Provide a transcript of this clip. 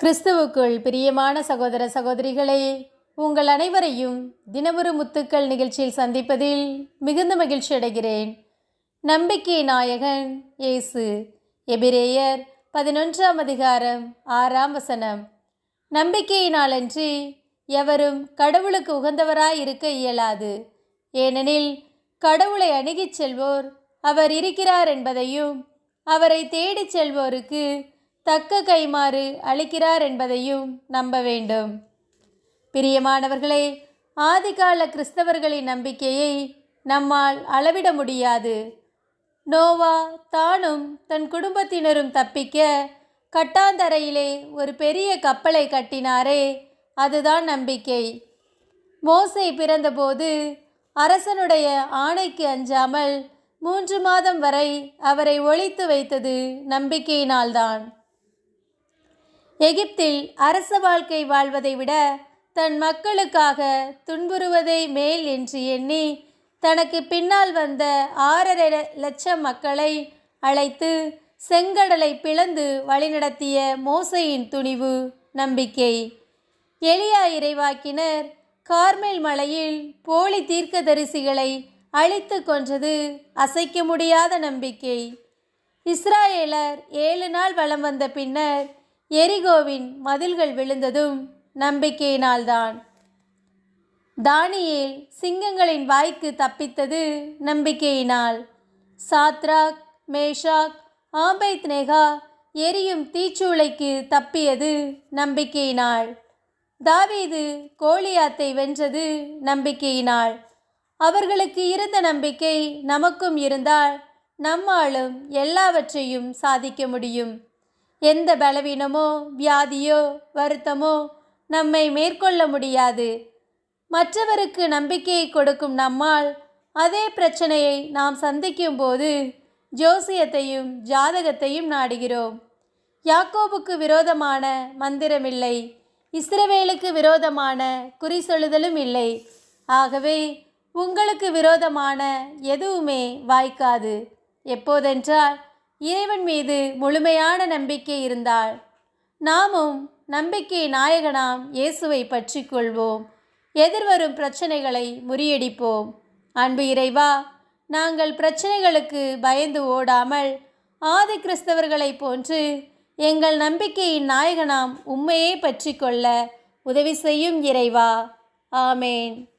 கிறிஸ்துவுக்குள் பிரியமான சகோதர சகோதரிகளே உங்கள் அனைவரையும் தினமொரு முத்துக்கள் நிகழ்ச்சியில் சந்திப்பதில் மிகுந்த மகிழ்ச்சி அடைகிறேன். நம்பிக்கை நாயகன் இயேசு எபிரேயர் பதினொன்றாம் அதிகாரம் ஆறாம் வசனம். நம்பிக்கையினாலன்றி எவரும் கடவுளுக்கு உகந்தவராய் இருக்க இயலாது. ஏனெனில் கடவுளை அணுகிச் செல்வோர் அவர் இருக்கிறார் என்பதையும் அவரை தேடிச் செல்வோருக்கு தக்க கைமாறு அளிக்கிறார் என்பதையும் நம்ப வேண்டும். பிரியமானவர்களே ஆதிகால கிறிஸ்தவர்களின் நம்பிக்கையை நம்மால் அளவிட முடியாது. நோவா தானும் தன் குடும்பத்தினரும் தப்பிக்க கட்டாந்தரையிலே ஒரு பெரிய கப்பலை கட்டினாரே அதுதான் நம்பிக்கை. மோசை பிறந்தபோது அரசனுடைய ஆணைக்கு அஞ்சாமல் மூன்று மாதம் வரை அவரை ஒழித்து வைத்தது நம்பிக்கையினால்தான். எகிப்தில் அரச வாழ்க்கை வாழ்வதை விட தன் மக்களுக்காக துன்புறுவதை மேல் என்று எண்ணி தனக்கு பின்னால் வந்த ஆறரை லட்சம் மக்களை அழைத்து செங்கடலை பிளந்து வழிநடத்திய மோசையின் துணிவு நம்பிக்கை. எளியா இறைவாக்கினர் கார்மேல் மலையில் போலி தீர்க்கதரிசிகளை அழித்து கொன்றது அசைக்க முடியாத நம்பிக்கை. இஸ்ராயேலர் ஏழு நாள் வலம் வந்த பின்னர் எரிகோவின் மதில்கள் விழுந்ததும் நம்பிக்கையினால்தான். தானியேல் சிங்கங்களின் வாய்க்கு தப்பித்தது நம்பிக்கையினால். சாத்ராக் மேஷாக் ஆம்பைத் நேகா எரியும் தீச்சூளைக்கு தப்பியது நம்பிக்கையினால். தாவீது கோலியாத்தை வென்றது நம்பிக்கையினால். அவர்களுக்கு இருந்த நம்பிக்கை நமக்கும் இருந்தால் நம்மாலும் எல்லாவற்றையும் சாதிக்க முடியும். எந்த பலவீனமோ வியாதியோ வருத்தமோ நம்மை மேற்கொள்ள முடியாது. மற்றவருக்கு நம்பிக்கையை கொடுக்கும் நம்மால் அதே பிரச்சனையை நாம் சந்திக்கும் போது ஜோசியத்தையும் ஜாதகத்தையும் நாடுகிறோம். யாக்கோபுக்கு விரோதமான மந்திரமில்லை இஸ்ரவேலுக்கு விரோதமான குறி சொல்லுதலும் இல்லை. ஆகவே உங்களுக்கு விரோதமான எதுவுமே வாய்க்காது. எப்போதென்றால் இறைவன் மீது முழுமையான நம்பிக்கை இருந்தால் நாமும் நம்பிக்கை நாயகனாம் இயேசுவை பற்றி கொள்வோம். எதிர்வரும் பிரச்சனைகளை முறியடிப்போம். அன்பு இறைவா நாங்கள் பிரச்சனைகளுக்கு பயந்து ஓடாமல் ஆதி கிறிஸ்தவர்களைப் போன்று எங்கள் நம்பிக்கையின் நாயகனாம் உண்மையே பற்றி கொள்ள உதவி செய்யும் இறைவா. ஆமேன்.